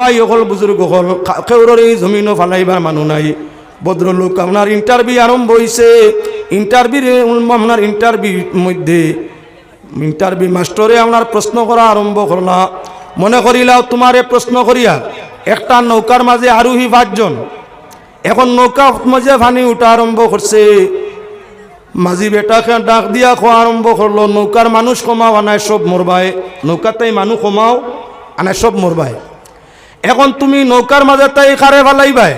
ভাই, অকল বুজুর্গ হল কেউরের এই জমিনও ফালাইবার মানুষ নাই। ভদ্রলোক, আপনার ইন্টারভিউ আরম্ভ হয়েছে ইন্টারভিউ আপনার ইন্টারভিউ মধ্যে ইন্টারভিউ মাস্টরে আপনার প্রশ্ন করা আরম্ভ করলা। মনে করিলাও তোমারে প্রশ্ন করিয়া, একটা নৌকার মাঝে আরোহী পাঁচজন। এখন নৌকা মাঝে ভানি উঠা আরম্ভ করছে। মাঝি বেটাকে ডাক দিয়া খোয়া আরম্ভ করল, নৌকার মানুষ কমাও আনায় সব মরবায়। নৌকাতেই মানুষ কমাও আনায় সব মরবায়। এখন তুমি নৌকার মাঝে তাই খারে ভালাইবাই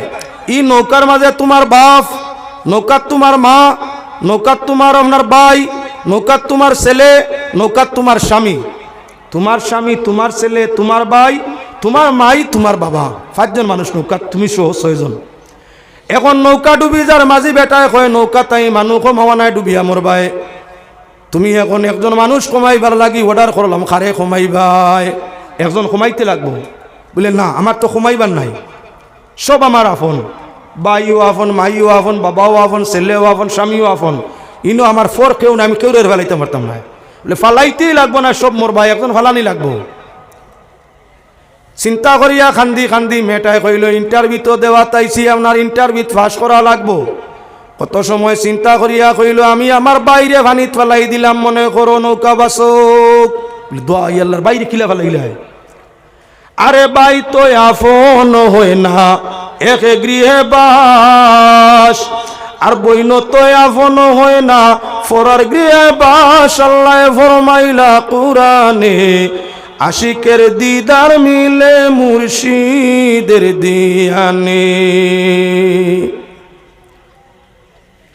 ই নৌকার মাঝে তোমার বাপ নৌকার তোমার মা নৌকার তোমার আপনার ভাই নৌকার তোমার ছেলে নৌকার তোমার স্বামী। তোমার স্বামী, তোমার ছেলে, তোমার ভাই তোমার মাই, তোমার বাবা। পাঁচজন মানুষ নৌকার তুমি সহ ছয়জন। এখন নৌকা ডুবি যার মাঝি বেটায় কয়, নৌকা তাই মানুষ কমাওয়া নাই ডুবিয়া মরবাই তুমি এখন একজন মানুষ কমাইবার লাগি অর্ডার করলাম, খারে কমাইবাই। একজন কমাইতে লাগবো। বলে, না, আমার তো কমাইবার নাই। সব আমার আফন বাইও আফন মাইও আফন বাবাও আফন ছেলেও আফন স্বামীও আফন ইনো আমার ফর কেউ না আমি কেউ রের ফেলাইতে পারতাম না। বলে, ফালাইতেই লাগবো না, সব মোর ভাই, একজন ফালানি লাগবো। চিন্তা করিয়া খান্দি খান্দি মেটাই কইল, ইন্টারভিউ তো দেওয়া তাইছি, আপনার ইন্টারভিউ পাস করা লাগবো। কত সময় চিন্তা করিয়া কইল, আমি আমার বাইরে ভানিত ফেলাই দিলাম, মনে করো নৌকা বাসক। দোয়া আল্লাহর বাইরে কিলা ফেলাইলে আরে বাই তো আফন হয় না। এক গৃহে বাস। আর বইন তো আফন হয় না। ফরার গৃহে বাস, আল্লাহ ফরমাইলা কুরানে আশিকের দিদার মিলে মুর্শিদের দিয়ানে।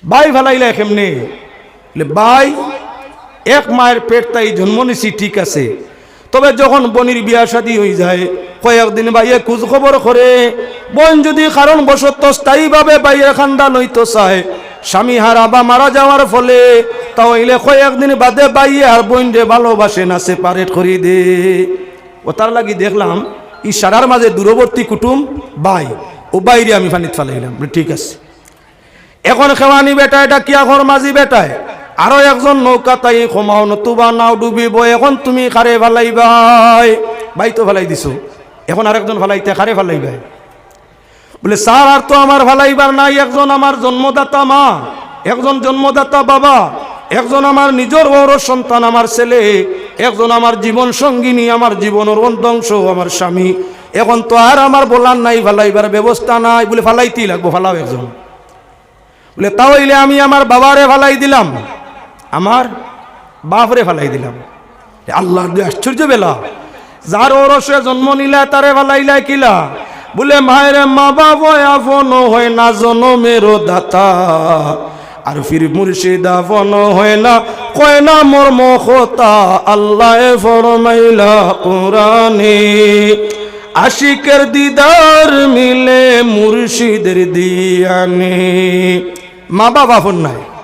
বাই ফেলাইলা কেমনে? বাই এক মায়ের পেট তাই জন্ম নিছি, ঠিক আছে। তবে যখন বনির বিয়া শাদী হয়ে যায়, কয়েকদিন বাইয়ে খোঁজ খবর করে, বোন যদি কারণ বশত স্থায়ীভাবে বাইরে খান্দা লইতে চায়, স্বামী হারা বা মারা যাওয়ার ফলে তাহলে কয়েকদিন বাদে বাইয়ে আর বোন যে ভালোবাসে না সেপারেট করি দে। ও তার লাগি দেখলাম ই সারার মাঝে দূরবর্তী কুটুম বাই ও বাইরে আমি ফানিত ফেলাইলাম, ঠিক আছে। এখন খেওয়ানি বেটায় ডাকিয়া ঘর মাঝি বেটায়? আরও একজন নৌকা তাই ক্ষমাও নতুবা নাও ডুবিব, এখন তুমি খারে ফালাইবাই? বাই তো ফালাই দিছো। এখন আরেকজন ফালাইতে খারে ফালাইবাই? বলে, স্যার, আর তো আমার ফালাইবার নাই, একজন আমার জন্মদাতা মা, একজন জন্মদাতা বাবা, একজন আমার নিজের বড় সন্তান, আমার ছেলে, একজন আমার জীবন সঙ্গিনী, আমার জীবনের অন্তংশ, আমার স্বামী। এখন তো আর আমার বলার নাই, ফালাইবার ব্যবস্থা নাই। বলে, ফালাইতেই লাগবো, ফালাও একজন। বলে তাহলে আমি আমার বাবারে ফালাই দিলাম। আমার বাপরে ফালাই দিলাম। আল্লাহর দুই আশ্চর্য বেলা। যার ওরসে জন্ম নিলা তারে ফালাইলা কিলা বলে, মায়ের মা বাবা আপন হয় না, জনমেরও দাতা। আর ফির মুর্শিদ আপন হয় না, কয় না, মর্ম খোতা। আল্লাহ ফরমাইলা কোরআনে, আশিকের দিদার মিলে মুর্শিদের দিয়ানে। মা বাবা ফোন নাই।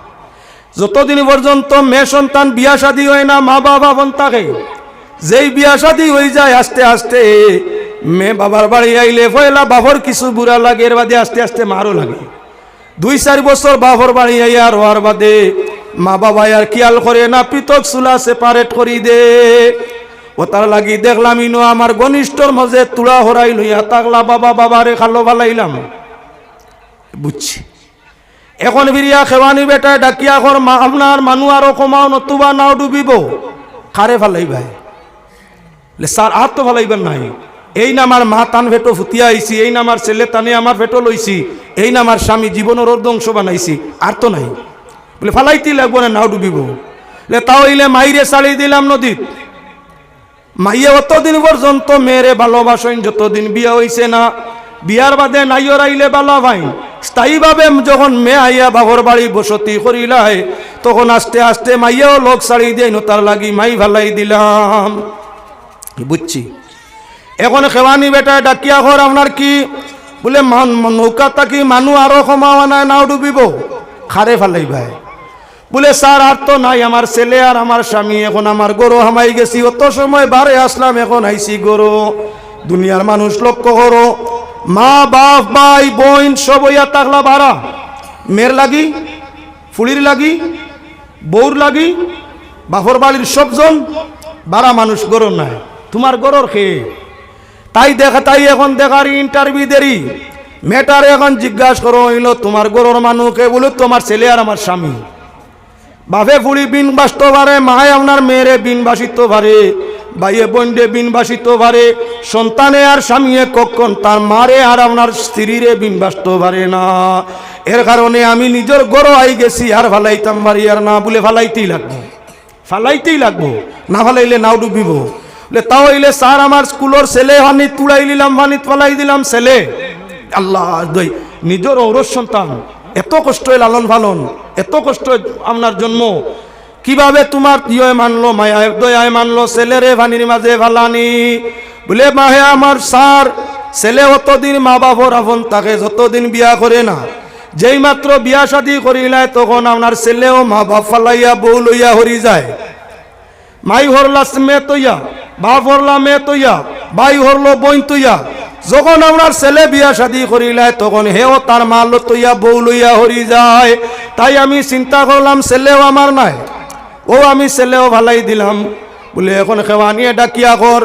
যতদিন পর্যন্ত মেয়ে সন্তান বিয়া শাদী হয় না, মা বাবা ফোন থাকে, যেই বিয়া শাদী হয়ে যায়, আস্তে আস্তে মেয়ে বাবার বাড়ি আইলে পয়লা বাবর কিছু বুড়া লাগে, এর বাদে আস্তে আস্তে মারও লাগে। দুই চার বছর বাবর বাড়ি আই আর হওয়ার বাদে মা বাবা আর খেয়াল করে না, পৃথক চুলা সেপারেট করি দে। ও তার লাগি দেখলাম, ইনো আমার ঘনিষ্ঠর মাঝে তুলা হরাই লইয়া তাকলা বাবা বাবারে খালো ভালাইলাম বুঝছি। এখন বিরিয়া খেওয়ানি বেটা ডাকিয়া ঘর মা আপনার মানুষ আরও কমাও নতুবা নাও ডুবিব। খারে ফালাই ভাই লে স্যার আর তো ফালাইবার নাই। এই না আমার মা তান ভেটো ফুতিয়া আইছি এই না আমার ছেলে তানে আমার ভেটো লইছি এই না আমার স্বামী জীবনের অর্ধংশ বানাইছি আর তো নাই। বলে ফালাইতেই লাগবো না নাও ডুবিব? লে তাও ইলে মাইরে চালি দিলাম নদীত। মাইয়ে অতদিন পর্যন্ত মেয়েরে ভালোবাসেন যতদিন বিয়া হইছে না বিয়ার বাদে নাইও রাইলে ভালো ভাই স্থায়ীভাবে যখন মেয়ে আইয়া বাবর বাড়ি বসতি করিলাই তখন আস্তে আস্তে মাইয়াও লোক ছাড়ি দিয়ে তার লাগি মাই ভালাই দিলাম। বুঝছি। এখন খেওয়ানি বেটা ডাকিয়া ঘর, আপনার কি? বলে, মান- নৌকা তাকি মানুষ আরও কমাওয়া নাই, নাও ডুবিব। খারে ফালাই ভাই। বলে, স্যার, আর তো নাই, আমার ছেলে আর আমার স্বামী, এখন আমার গরু হামাই গেছি। অত সময় বারে আসলাম, এখন আইছি গরু। দুনিয়ার মানুষ লক্ষ্য করো মা, বাপ, ভাই, বোন সব ইয়া তাকলা বাড়া মেয়ের লাগি, ফুলির লাগি, বউর লাগি, বাপর বাড়ির সবজন বারা মানুষ গরু নাই। তোমার গরর খেয়ে তাই দেখা, তাই এখন দেখার ইন্টারভিউ দেরি। মেটার এখন জিজ্ঞাসা করো, হইল, তোমার গরুর মানুষকে বলো, তোমার ছেলে আর আমার স্বামী। বাপে ফুড়ি বিন বাসত পারে মায় আপনার মেয়েরে বিন বাসিত পারে বাইয়ে বোনরে বিন বাসিত পারে সন্তানে আর স্বামীয়ে কখন তার মারে আর আপনার স্ত্রীরে বিন বাসত পারে না। এর কারণে আমি নিজের গরো আই গেছি, আর ফালাইতাম পারি আর না বলে ফালাইতেই লাগবো। ফালাইতেই লাগবো, না ফালাইলে নাও ডুবিব। বলে, তাও হইলে স্যার, আমার স্কুলের ছেলে হানি তুড়াই দিলাম হানি ফালাই দিলাম, ছেলে। আল্লাহ, দই, নিজের ঔরস সন্তান, এত কষ্ট লালন পালন, এত কষ্ট আপনার জন্ম। কীভাবে তোমার ইয়ে মানলো মায়া দয়ায় মানলো, ছেলেরে ভানির মাঝে ফালানি। বলে, মাহে আমার সার ছেলে অতদিন মা বাপর আপন তাকে যতদিন বিয়া করে না, যেই মাত্র বিয়া শাদি করিলায় তখন আপনার ছেলেও মা বাপ ফালাইয়া বউ লইয়া হরি যায়। মাই হরলা মে তৈয়া, বাপ হরলা মে তৈয়া, বাই হরলো বইন তৈয়া। যখন আপনার ছেলে বিয়া শাদি করিলায় তখন হেও তার মা তৈয়া বউ লইয়া হরি যায়। তাই আমি চিন্তা করলাম, ছেলেও আমার নাই। ও আমি ছেলেও ভালাই দিলাম। বলে, এখন খেওয়া নিয়ে ডাকিয়া কর।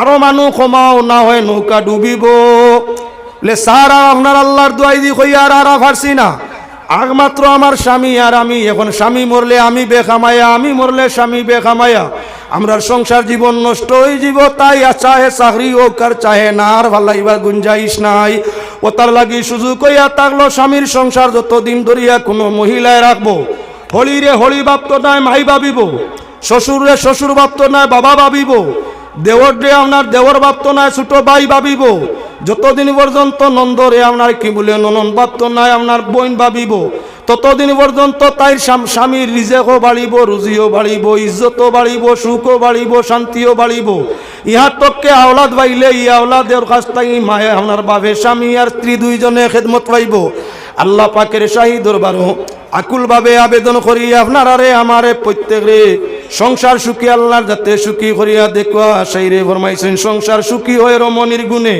আরও মানুষ কমাও, না হয় নৌকা ডুবিব। বলে, স্যার আপনার আল্লাহর দুয়াই দি কই, আর আর পারছি না। একমাত্র আমার স্বামী আর আমি। এখন স্বামী মরলে আমি বেখামায়া, আমি মরলে স্বামী বেখামায়া। আমরা সংসার জীবন নষ্ট হয়ে যাব তাই চাহে চাকরি হোক আর চাহে না, আর ভালাইবার গুঞ্জাইশ নাই। ও তার লাগি সুযোগ কইয়া থাকল, স্বামীর সংসার যতদিন ধরিয়া কোনো মহিলায় রাখব। হলিরে হলি বাপ্ত নাই, মাই ভাবিব। শ্বশুরে শ্বশুর বাপ্ত নাই, বাবা ভাবিব। দেওর রে আপনার দেওর বাপ্ত নাই, ছোট ভাই ভাবিব। যতদিন পর্যন্ত নন্দরে আপনার কি বলে, ননন বাপ্ত নাই, আপনার বোন ভাবিব। ততদিন পর্যন্ত তাই স্বাম- স্বামীর রিজেকও বাড়িব, রুজিও বাড়িব, ইজ্জতও বাড়িব, সুখও বাড়িব, শান্তিও বাড়িব। ইহার তককে আওলাদ বাইলে ই আওলাদের কাছ থেকে মায়ে আপনার বাবে স্বামী আর স্ত্রী দুইজনে খেদমত পাইব। আল্লাহ পাকের শাহী দরবারও আকুলভাবে আবেদন করি আপনার আরে আমারে প্রত্যেকে সংসার সুখী আল্লাহর যাতে সুখী করিয়া দেখুয়া সেই রে ফরমাইছেন, সংসার সুখী হয়ে রমণীর গুণে।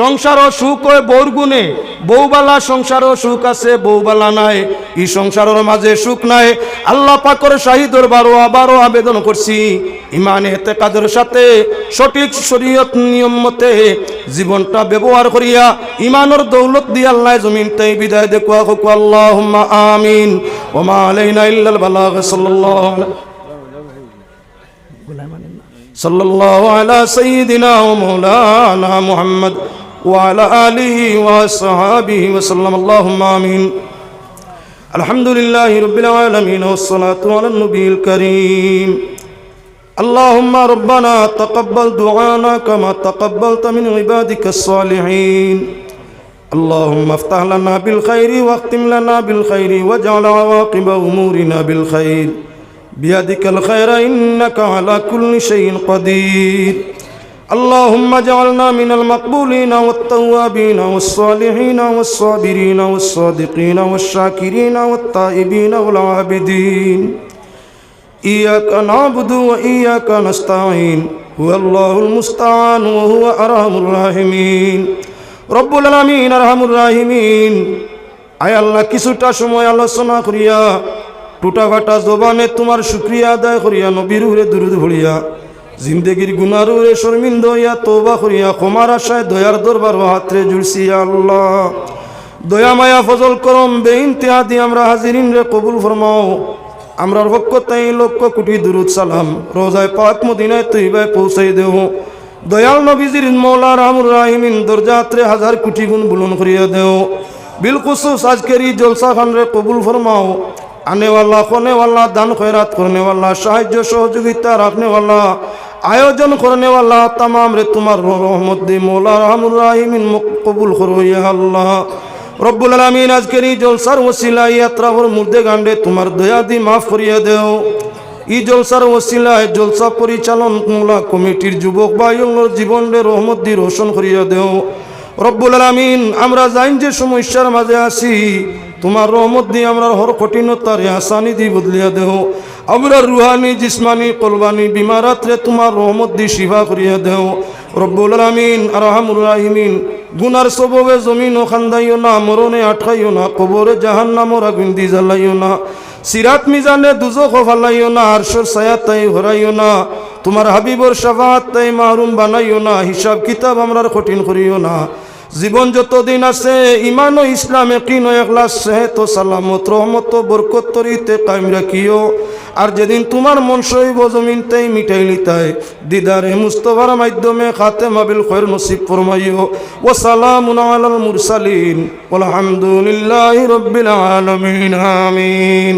সংসারও সুখ হয় বউর গুণে। বউবালা সংসারও সুখ আছে বৌবালা নাই। এই সংসারের মাঝে সুখ নাই। আল্লাহ পাকর শাহী দরবারও আবারও আবেদন করছি, ইমানে হেতে কাদের সাথে, সঠিক শরীয়ত নিয়ম মতে জীবনটা ব্যবহার করিয়া, ইমানের দৌলত দিয়ে আল্লাহ জমিন তাই বিদায় দেখুয়া হোক আল্লাহ আমিন। ওমা আলাইনা ইল্লাল বালাগ সাল্লাল্লাহু আলাইহি صلى الله على سيدنا ومولانا محمد وعلى آله وصحابه وسلم. اللهم آمين. الحمد لله رب العالمين والصلاة على النبي الكريم. اللهم ربنا تقبل دعانا كما تقبلت من عبادك الصالحين. اللهم افتح لنا بالخير واختم لنا بالخير واجعل عواقب أمورنا بالخير. بيدك الخير إنك على كل شيء قدير اللهم اجعلنا من المقبولين والتوابين والصالحين والصابرين والصادقين والشاكرين والتائبين والعابدين إياك نعبد وإياك نستعين هو الله المستعان وهو أرحم الراحمين رب العالمين أرحم الراحمين আয় আল্লাহ কিছুটা সময় আলোচনা করিয়া টুটা ফাটা জবানে তোমার শুক্রিয়া আদায় করিয়া নবীর উরে দুরুদ ভরিয়া জিন্দগির গুনার উরে শর্মিন্দ হইয়া তোবা করিয়া, ক্ষমার আশায় দয়ার দরবার হাতরে জুড়ছি আল্লাহ। দয়া, মায়া, ফজল, করম বেইনতেহাদি আমরা হাজিরিন রে কবুল ফরমাও। আমরার পক্ষ তাই লক্ষ কোটি দুরুদ সালাম। রোজায় পাক মদিনায় তৈবায় পৌঁছাই দেহ। দয়াল নবীজির মৌলা রামুর রাহিমিন দরজাত্রে হাজার কোটি গুণ বুলন করিয়া দেও বিলকুসুস আজকের এই জলসা খান রে কবুল ফরমাও। আনেওয়ালা কোনেওয়ালা দান খয়রাত করনেওয়ালা সাহায্য সহযোগিতা রাখনেওয়ালা আয়োজন করনেওয়ালা তামাম রে তোমার রহমত দি, মৌলা রামুর রাহিমিন কবুল করো ইয়া আল্লাহ। রব্বুল আলমিন, আজকের এই জলসার ওসিলা ইয়াত্রাভর মুর্দে গান্ডে তোমার দয়া দি মাফ করিয়া দেও। ই জলসার ওসিলায় জলসা পরিচালন মোলা কমিটির যুবক বায়ুর জীবনের রহমত দি রোশন করিয়া দেও। রব্বুল আলমিন, আমরা জাইন যে সমস্যার মাঝে আছি তোমার রহমত দিয়ে আমরা হর কঠিনতার আসানি দি বদলিয়া দেহ। আমরা রুহানি, জিসমানি, কলবানি, বিমারাত্রে তোমার রহমত দি শিফা করিয়া দেহ। রব্বুল আলমিন, আরহামুর রাহিমিন, গুনার সববে জমিন ও খান্দাইও না, মরণে আটকাইও না, কবরে জাহান নামর আগুন দি জ্বালাইও না, সিরাত মিজানে দুজো ফালাইও না, আরশোর সায়াতাই হরাইও না, তোমার হাবিবর সাফাত তাই মাহরুম বানাইও না হিসাব কিতাব আমরার কঠিন করিও না। জীবন যতদিন আছে ইমান ও ইসলামে কিন সেহেত সালামত, রহমত বরকত তরিতে রাখিও। আর যেদিন তোমার মন সইব জমিন তাই মিটাইলি তাই দিদারে মুস্তফার মাধ্যমে খাতে মাবিল খৈর নসিব ফরমাইও। ও সালামুন আলাল মুরসালিন। আলহামদুলিল্লাহি রব্বিল আলামিন, আমিন।